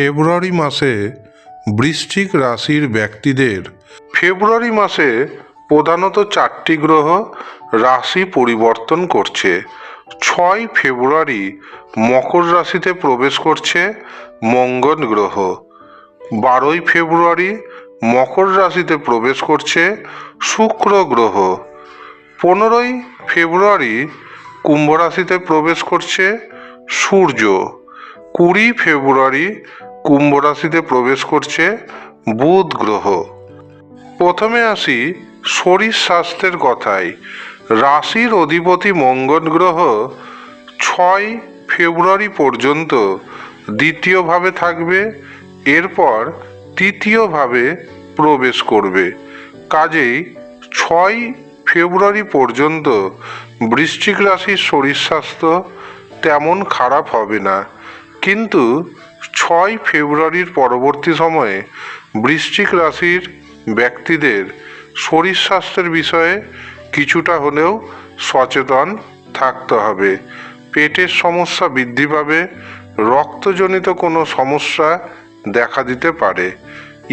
ফেব্রুয়ারি মাসে বৃশ্চিক রাশির ব্যক্তিদের ফেব্রুয়ারি মাসে প্রধানত চারটি গ্রহ রাশি পরিবর্তন করছে। ছয় ফেব্রুয়ারি মকর রাশিতে প্রবেশ করছে মঙ্গল গ্রহ। বারোই ফেব্রুয়ারি মকর রাশিতে প্রবেশ করছে শুক্র গ্রহ। পনেরোই ফেব্রুয়ারি কুম্ভ রাশিতে প্রবেশ করছে সূর্য। কুড়ি ফেব্রুয়ারি কুম্ভ রাশিতে প্রবেশ করছে বুধ গ্রহ। প্রথমে আসি শরীর স্বাস্থ্যের কথায়। রাশির অধিপতি মঙ্গল গ্রহ ছয় ফেব্রুয়ারি পর্যন্ত দ্বিতীয়ভাবে থাকবে, এরপর তৃতীয়ভাবে প্রবেশ করবে। কাজেই ছয় ফেব্রুয়ারি পর্যন্ত বৃশ্চিক রাশির শরীর স্বাস্থ্য তেমন খারাপ হবে না। কিন্তু ছয় ফেব্রুয়ারির পরবর্তী সময়ে বৃশ্চিক রাশির ব্যক্তিদের শরীর স্বাস্থ্যের বিষয়ে কিছুটা হলেও সচেতন থাকতে হবে। পেটের সমস্যা বৃদ্ধি পাবে, রক্তজনিত কোনো সমস্যা দেখা দিতে পারে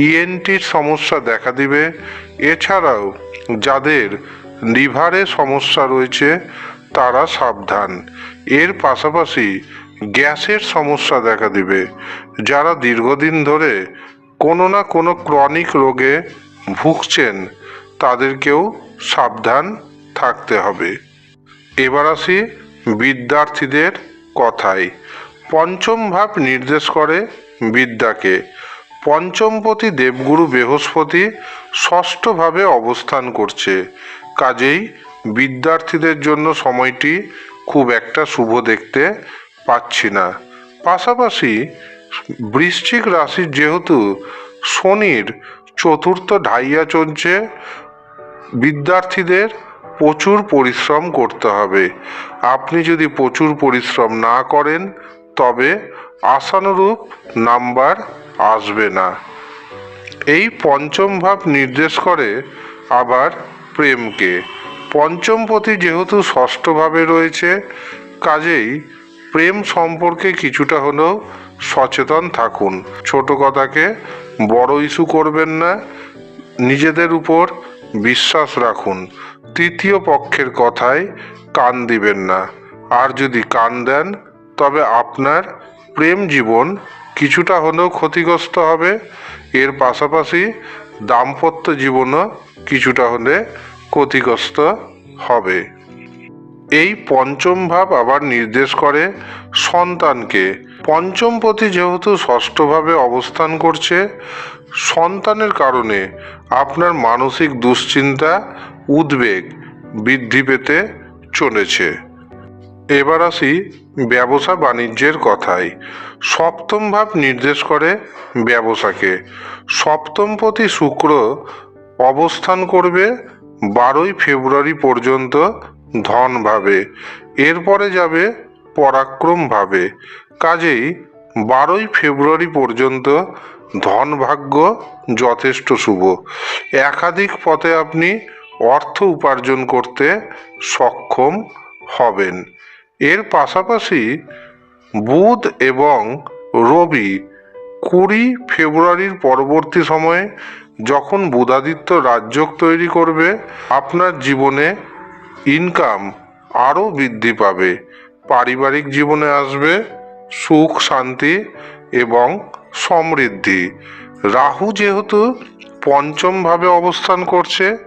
ইএনটির সমস্যা দেখা দিবে, এছাড়াও যাদের লিভারে সমস্যা রয়েছে তারা সাবধান। এর পাশাপাশি গ্যাসের সমস্যা দেখা দিবে। যারা দীর্ঘদিন ধরে কোনো না কোনো ক্রনিক রোগে ভুগছেন, তাদেরকেও সাবধান থাকতে হবে। এবার আসি বিদ্যার্থীদের কথায়। পঞ্চম ভাব নির্দেশ করে বিদ্যাকে। পঞ্চমপতি দেবগুরু বৃহস্পতি ষষ্ঠভাবে অবস্থান করছে। কাজেই বিদ্যার্থীদের জন্য সময়টি খুব একটা শুভ দেখতে পাচ্ছি না। পাশাপাশি বৃশ্চিক রাশির যেহেতু শনির চতুর্থ ঢাইয়া চলছে, বিদ্যার্থীদের প্রচুর পরিশ্রম করতে হবে। আপনি যদি প্রচুর পরিশ্রম না করেন, তবে আশানুরূপ নাম্বার আসবে না। এই পঞ্চম ভাব নির্দেশ করে আবার প্রেমকে। পঞ্চমপতি যেহেতু ষষ্ঠভাবে রয়েছে, কাজেই প্রেম সম্পর্কে কিছুটা হলেও সচেতন থাকুন। ছোট কথাকে বড় ইস্যু করবেন না। নিজেদের উপর বিশ্বাস রাখুন। তৃতীয় পক্ষের কথায় কান দিবেন না। আর যদি কান দেন, তবে আপনার প্রেম জীবন কিছুটা হলেও ক্ষতিগ্রস্ত হবে। এর পাশাপাশি দাম্পত্য জীবনও কিছুটা হলে ক্ষতিগ্রস্ত হবে। এই পঞ্চম ভাব আবার নির্দেশ করে সন্তানকে। পঞ্চমপতি যেহেতু ষষ্ঠভাবে অবস্থান করছে, সন্তানের কারণে আপনার মানসিক দুশ্চিন্তা, উদ্বেগ বৃদ্ধি পেতে চলেছে। এবার আসি ব্যবসা বাণিজ্যের কথায়। সপ্তম ভাব নির্দেশ করে ব্যবসাকে। সপ্তমপতি শুক্র অবস্থান করবে বারোই ফেব্রুয়ারি পর্যন্ত ধন ভাবে এরপরে যাবে পরাক্রম ভাবে কাজেই বারোই ফেব্রুয়ারি পর্যন্ত ধন ভাগ্য যথেষ্ট শুভ। একাধিক পথে আপনি অর্থ উপার্জন করতে সক্ষম হবেন। এর পাশাপাশি বুধ এবং রবি কুড়ি ফেব্রুয়ারির পরবর্তী সময়ে যখন বুধাদিত্য রাজযোগ তৈরি করবে, আপনার জীবনে ইনকাম আরও বৃদ্ধি পাবে। পারিবারিক জীবনে আসবে সুখ, শান্তি এবং সমৃদ্ধি। রাহু যেহেতু পঞ্চমভাবে অবস্থান করছে,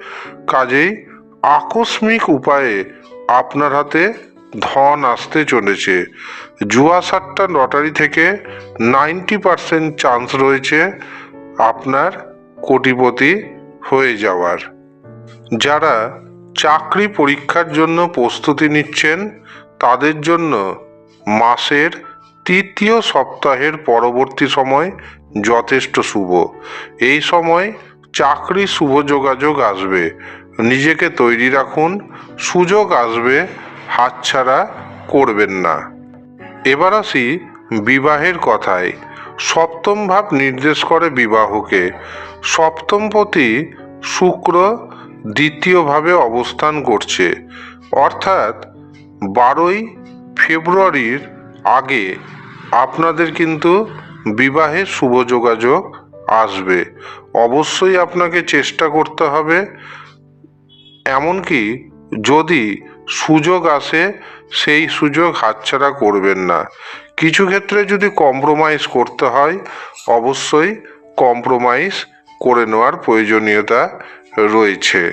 কাজেই আকস্মিক উপায়ে আপনার হাতে ধন আসতে চলেছে। জুয়া সাতটা লটারি থেকে নাইনটি পারসেন্ট চান্স রয়েছে আপনার কোটিপতি হয়ে যাওয়ার। যারা চাকরি পরীক্ষার জন্য প্রস্তুতি নিচ্ছেন। তাদের জন্য মাসের তৃতীয় সপ্তাহের পরবর্তী সময় যথেষ্ট শুভ। এই সময় চাকরি শুভ যোগাযোগ আসবে। নিজেকে তৈরি রাখুন। সুযোগ আসবে, হাতছাড়া করবেন না। এবার আসি বিবাহের কথায়। সপ্তম ভাব নির্দেশ করে বিবাহকে। সপ্তমপতি শুক্র দ্বিতীয়ভাবে অবস্থান করছে। অর্থাৎ বারোই ফেব্রুয়ারির আগে আপনাদের কিন্তু বিবাহে শুভ যোগাযোগ আসবে। অবশ্যই আপনাকে চেষ্টা করতে হবে, এমনকি যদি সুযোগ আসে, সেই সুযোগ হাতছাড়া করবেন না। কিছু ক্ষেত্রে যদি কম্প্রোমাইজ করতে হয়, অবশ্যই কম্প্রোমাইজ করে নেওয়ার প্রয়োজনীয়তা রয়েছে।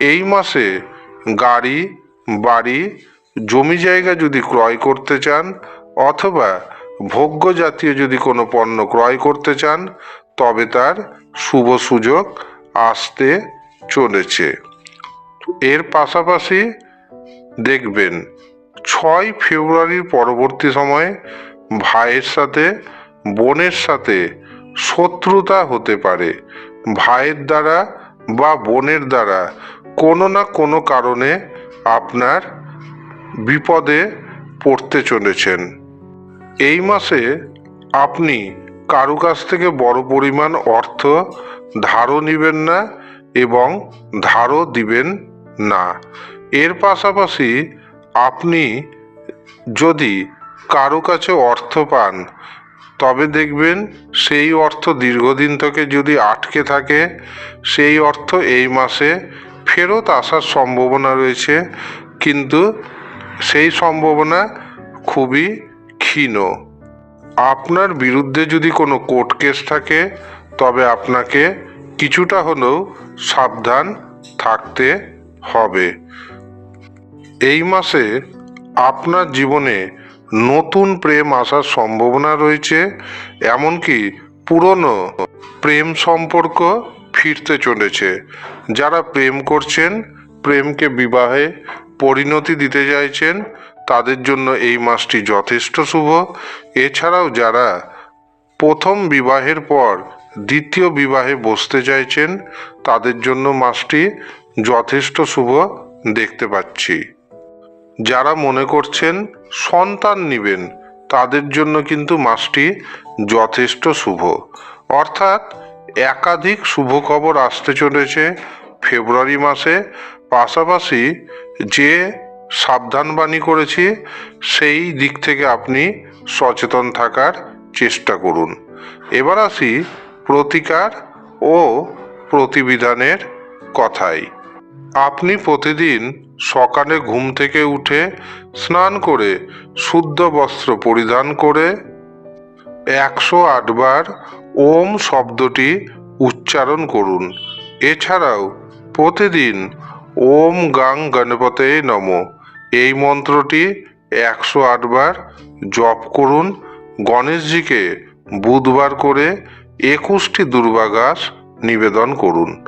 এই মাসে গাড়ি, বাড়ি, জমি জায়গা যদি ক্রয় করতে চান, অথবা ভোগ্য জাতীয় যদি কোনো পণ্য ক্রয় করতে চান, তবে তার শুভ সুযোগ আসতে চলেছে। এর পাশাপাশি দেখবেন, ছয় ফেব্রুয়ারির পরবর্তী সময়ে ভাইয়ের সাথে, বোনের সাথে শত্রুতা হতে পারে, ভাইয়ের দ্বারা বা বোনের দ্বারা কোনো না কোনো কারণে আপনার বিপদে পড়তে চলেছেন। এই মাসে আপনি কারও কাছ থেকে বড় পরিমাণ অর্থ ধারও নেবেন না এবং ধারও দিবেন না। এর পাশাপাশি আপনি যদি কারও কাছে অর্থ পান তবে দেখবেন সেই অর্থ দীর্ঘদিন থেকে যদি আটকে থাকে, সেই অর্থ এই মাসে ফেরত আসার সম্ভাবনা রয়েছে। কিন্তু সেই সম্ভাবনা খুবই ক্ষীণ। আপনার বিরুদ্ধে যদি কোনো কোর্ট কেস থাকে, তবে আপনাকে কিছুটা হলেও সাবধান থাকতে হবে। এই মাসে আপনার জীবনে নতুন প্রেম আসার সম্ভাবনা রয়েছে, এমনকি পুরনো প্রেম সম্পর্ক ফিরতে চলেছে। যারা প্রেম করছেন, প্রেমকে বিবাহে পরিণতি দিতে চাইছেন, তাদের জন্য এই মাসটি যথেষ্ট শুভ। এছাড়াও যারা প্রথম বিবাহের পর দ্বিতীয় বিবাহে বসতে চাইছেন, তাদের জন্য মাসটি যথেষ্ট শুভ দেখতে পাচ্ছি। যারা মনে করছেন সন্তান নেবেন, তাদের জন্য কিন্তু মাসটি যথেষ্ট শুভ। অর্থাৎ একাধিক শুভ খবর আসতে চলেছে ফেব্রুয়ারি মাসে। পাশাপাশি যে সাবধানবাণী করেছি, সেই দিক থেকে আপনি সচেতন থাকার চেষ্টা করুন। এবার আসি প্রতিকার ও প্রতিবিধানের কথায়। আপনি প্রতিদিন সকালে ঘুম থেকে উঠে স্নান করে শুদ্ধ বস্ত্র পরিধান করে একশো আটবার ওম শব্দটি উচ্চারণ করুন। এছাড়াও প্রতিদিন ওম গাং গণপতে নম। এই মন্ত্রটি একশো আটবার জপ করুন। গণেশজিকে বুধবার করে একুশটি দুর্বা ঘাস নিবেদন করুন।